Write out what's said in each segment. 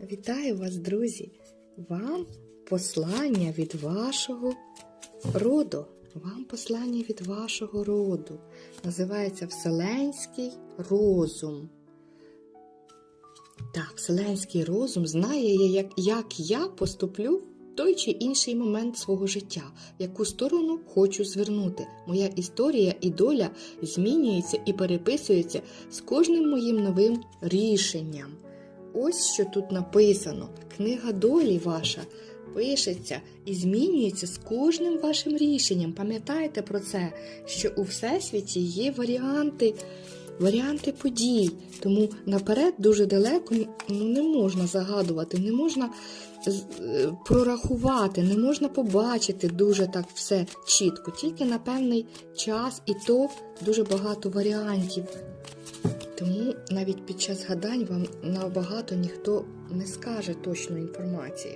Вітаю вас, друзі! Вам послання від вашого роду. Вам послання від вашого роду. Називається Вселенський розум. Так, Вселенський розум знає, як, як я поступлю в той чи інший момент свого життя, в яку сторону хочу звернути. Моя історія і доля змінюється і переписується з кожним моїм новим рішенням. Ось що тут написано. Книга долі ваша пишеться і змінюється з кожним вашим рішенням. Пам'ятайте про це, що у всесвіті є варіанти, варіанти подій. Тому наперед дуже далеко ну, не можна загадувати, не можна е, прорахувати, не можна побачити дуже так все чітко. Тільки на певний час і то дуже багато варіантів. Навіть під час гадань вам набагато ніхто не скаже точну інформацію.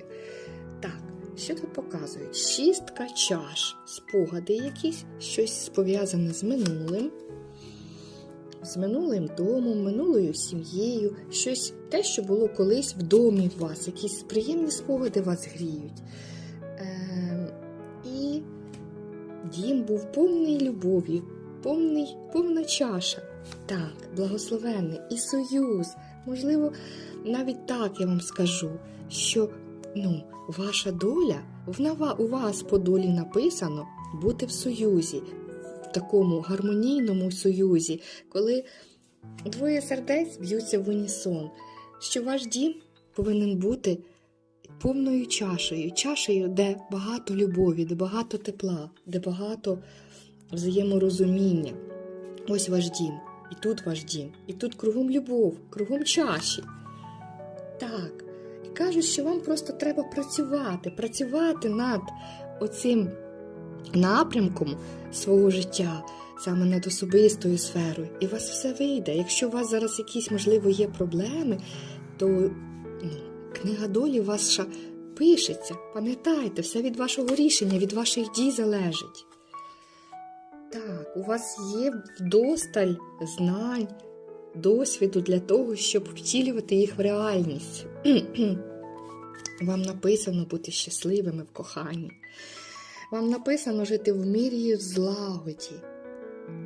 Так, що тут показують? Шістка чаш, спогади якісь, щось пов'язане з минулим, з минулим домом, минулою сім'єю, щось те, що було колись в домі в вас, якісь приємні спогади вас гріють. Ем, і дім був повний любові, повний, повна чаша. Так, благословенний і союз. Можливо, навіть так я вам скажу, що ну, ваша доля, в ва- у вас по долі написано бути в союзі, в такому гармонійному союзі, коли двоє сердець б'ються в унісон, що ваш дім повинен бути повною чашею, чашею, де багато любові, де багато тепла, де багато взаєморозуміння. Ось ваш дім, і тут ваш дім, і тут кругом любов, кругом чаші. Так. І кажуть, що вам просто треба працювати, працювати над оцим напрямком свого життя, саме над особистою сферою. І у вас все вийде. Якщо у вас зараз якісь, можливо, є проблеми, то ну, книга долі ваша пишеться. Пам'ятайте, все від вашого рішення, від ваших дій залежить. Так, у вас є вдосталь знань, досвіду для того, щоб втілювати їх в реальність. Вам написано бути щасливими в коханні. Вам написано жити в мірі і в злагоді.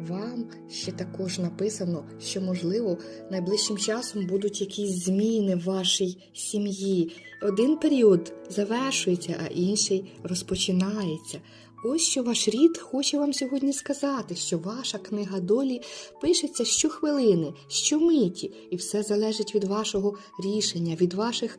Вам ще також написано, що, можливо, найближчим часом будуть якісь зміни в вашій сім'ї. Один період завершується, а інший розпочинається. Ось що ваш рід хоче вам сьогодні сказати, що ваша книга долі пишеться щохвилини, щомиті, і все залежить від вашого рішення, від ваших